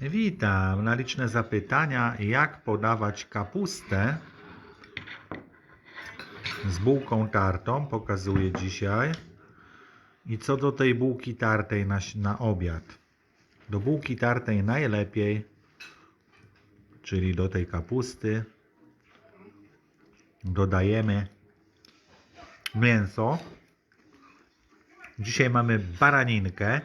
Witam. Na liczne zapytania, jak podawać kapustę z bułką tartą, pokazuję dzisiaj. I co do tej bułki tartej na, na obiad. Do bułki tartej najlepiej, czyli do tej kapusty, dodajemy mięso. Dzisiaj mamy baraninkę.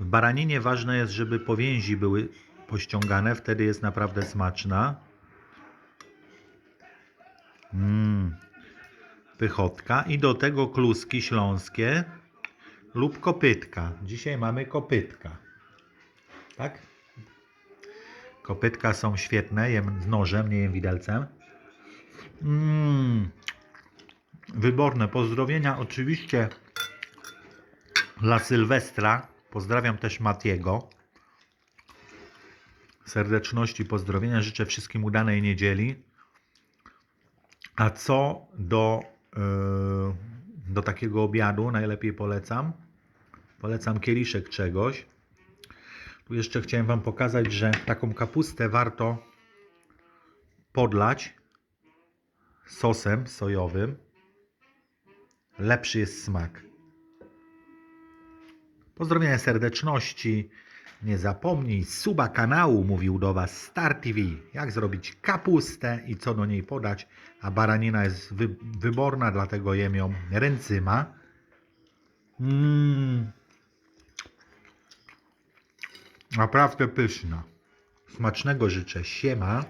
W baraninie ważne jest, żeby powięzi były pościągane, wtedy jest naprawdę smaczna. Mmm, pychotka. I do tego kluski śląskie lub kopytka. Dzisiaj mamy kopytka. Tak? Kopytka są świetne, jem z nożem, nie jem widelcem. Mmm, wyborne. Pozdrowienia oczywiście dla Sylwestra. Pozdrawiam też Matiego. Serdeczności pozdrowienia. Życzę wszystkim udanej niedzieli. A co do, yy, do takiego obiadu najlepiej polecam? Polecam kieliszek czegoś. Tu jeszcze chciałem Wam pokazać, że taką kapustę warto podlać sosem sojowym. Lepszy jest smak. Pozdrowienia serdeczności. Nie zapomnij suba kanału, mówił do Was Star TV. Jak zrobić kapustę i co do niej podać. A baranina jest wy, wyborna, dlatego jem ją ręcyma. Mmm. Naprawdę pyszna. Smacznego życzę. Siema.